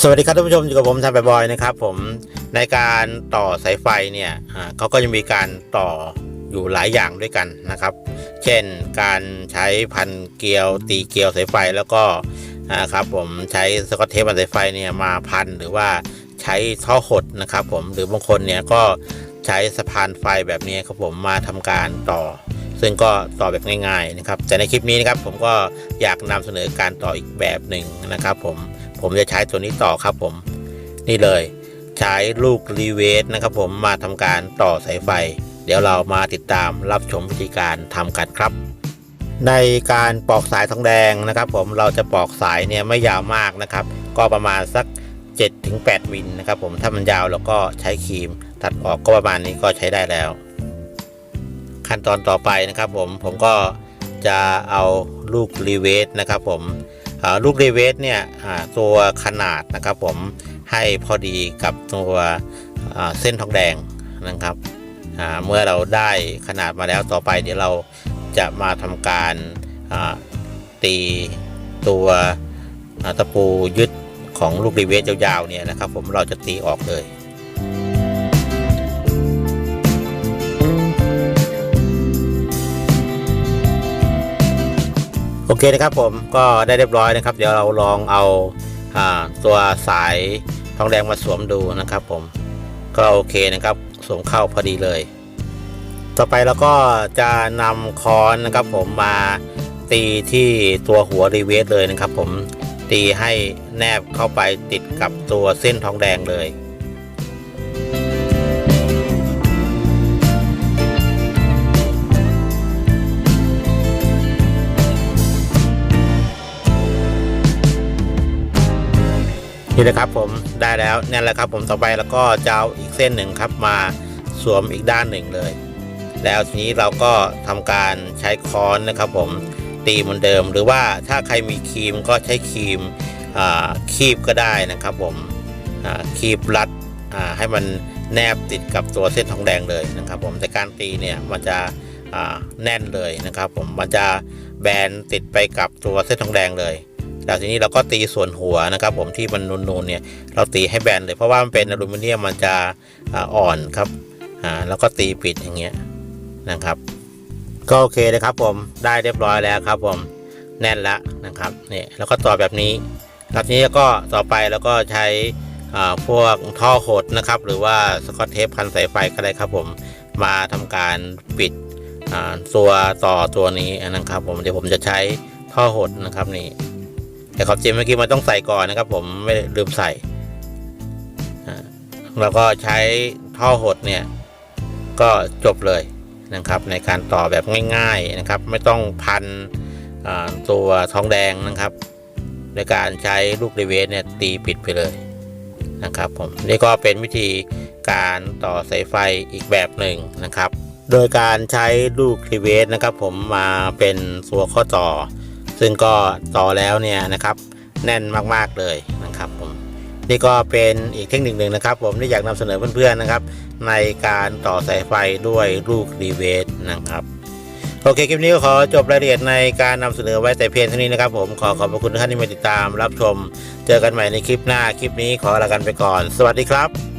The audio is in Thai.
สวัสดีครับท่านผู้ชมอยู่กับผมทันบอยนะครับผมในการต่อสายไฟเนี่ยอ่าเขาก็จะมีการต่ออยู่หลายอย่างด้วยกันนะครับ เช่นการใช้พันเกลียวตีเกลียวสายไฟแล้วก็อ่าครับผมใช้สกอตเทปพันสายไฟเนี่ยมาพันหรือว่าใช้ท่อหดนะครับผมหรือบางคนเนี่ยก็ใช้สะพานไฟแบบนี้ครับผมมาทำการต่อ ซึ่งก็ต่อแบบง่ายๆนะครับแต่ในคลิปนี้นะครับผมก็อยากนำเสนอการต่ออีกแบบหนึ่งนะครับผม ผมจะใช้ตัวนี้ต่อครับผม นี่เลย ใช้ลูกรีเวสนะครับ ผมมาทำการต่อสายไฟ เดี๋ยวเรามาติดตามรับชมวิธีการทำกันครับ ในการปอกสายทองแดงนะครับ ผมเราจะปอกสายเนี่ยไม่ยาวมากนะครับ ก็ประมาณสัก 7-8มิลนะครับ ผมถ้ามันยาวเราก็ใช้ครีม ตัดออกก็ประมาณนี้ก็ใช้ได้แล้ว ขั้นตอนต่อไปนะครับ ผมผมก็จะเอาลูกรีเวสนะครับ ผม ลูกรีเวสเนี่ยตัวขนาดนะครับผมให้พอดีกับตัวเส้นทองแดงนะครับเมื่อเราได้ขนาดมาแล้วต่อไปเดี๋ยวเราจะมาทำการตีตัวตะปูยึดของลูกรีเวสยาวๆเนี่ยนะครับ ผมเราจะตีออกเลย โอเคนะครับผมก็ได้เรียบร้อยนะครับ เดี๋ยวเราลองเอาตัวสายทองแดงมาสวมดูนะครับ ผมก็โอเคนะครับสวมเข้าพอดีเลย ต่อไปเราก็จะนำค้อนนะครับ ผมมาตีที่ตัวหัวรีเวสเลยนะครับ ผมตีให้แนบเข้าไปติดกับตัวเส้นทองแดงเลย นี่แหละครับผมได้แล้วนั่แหละครับผมต่อไปแล้วก็จะเอาอีกเส้นหนึ่งครับมาสวมอีกด้านหนึ่งเลย แล้วทีนี้เราก็ทำการใช้ค้อนนะครับ ผมตีเหมือนเดิม หรือว่าถ้าใครมีครีมก็ใช้ครีมคีบก็ได้นะครับ ผมคีบรัดให้มันแนบติดกับตัวเส้นทองแดงเลยนะครับ ผมแต่การตีเนี่ยมันจะแน่นเลยนะครับ ผมมันจะแบนติดไปกับตัวเส้นทองแดงเลย แล้วทีนี้เราก็ตีส่วนหัวนะครับ ผมที่มันนูนๆเนี่ยเราตีให้แบนเลยเพราะว่ามันเป็นอลูมิเนียมมันจะอ่อนครับอ่าแล้วก็ตีปิดอย่างเงี้ยนะครับ ก็โอเคนะครับผมได้เรียบร้อยแล้วครับ ผมแน่นแล้วนะครับนี่แล้วก็ต่อแบบนี้แล้วทีนี้ก็ต่อไปแล้วก็ใช้อ่าพวกท่อหดนะครับ หรือว่าสกอตเทปพันสายไฟก็ได้ครับ ผมมาทำการปิดอ่าตัวต่อตัวนี้นะครับ ผมเดี๋ยวผมจะใช้ท่อหดนะครับนี่ แต่ความจริงเมื่อกี้มันต้องใส่ก่อนนะครับ ผมไม่ลืมใส่อ่าแล้วก็ใช้ท่อหดเนี่ย ก็จบเลยนะครับ ในการต่อแบบง่ายๆนะครับ ไม่ต้องพันตัวทองแดงนะครับ ในการใช้ลูกเรเวสเนี่ยตีปิดไปเลยนะครับผมนี่ก็เป็นวิธีการต่อสายไฟอีกแบบหนึ่งนะครับ โดยการใช้ลูกรีเวสนะครับ ผมมาเป็นตัวข้อต่อ ซึ่งก็ต่อแล้วเนี่ยนะครับแน่นมากๆเลยนะครับผมนี่ก็เป็นอีกเทคนิคหนึ่งนะครับ ผมที่อยากนำเสนอเพื่อนๆนะครับ ในการต่อสายไฟด้วยลูกรีเวสนะครับโอเคคลิปนี้ก็ขอจบรายละเอียดในการนำเสนอไว้แต่เพียงเท่านี้นะครับ ผมขอขอบพระคุณทุกท่านที่มาติดตามรับชม เจอกันใหม่ในคลิปหน้าคลิปนี้ขอลากันไปก่อน สวัสดีครับ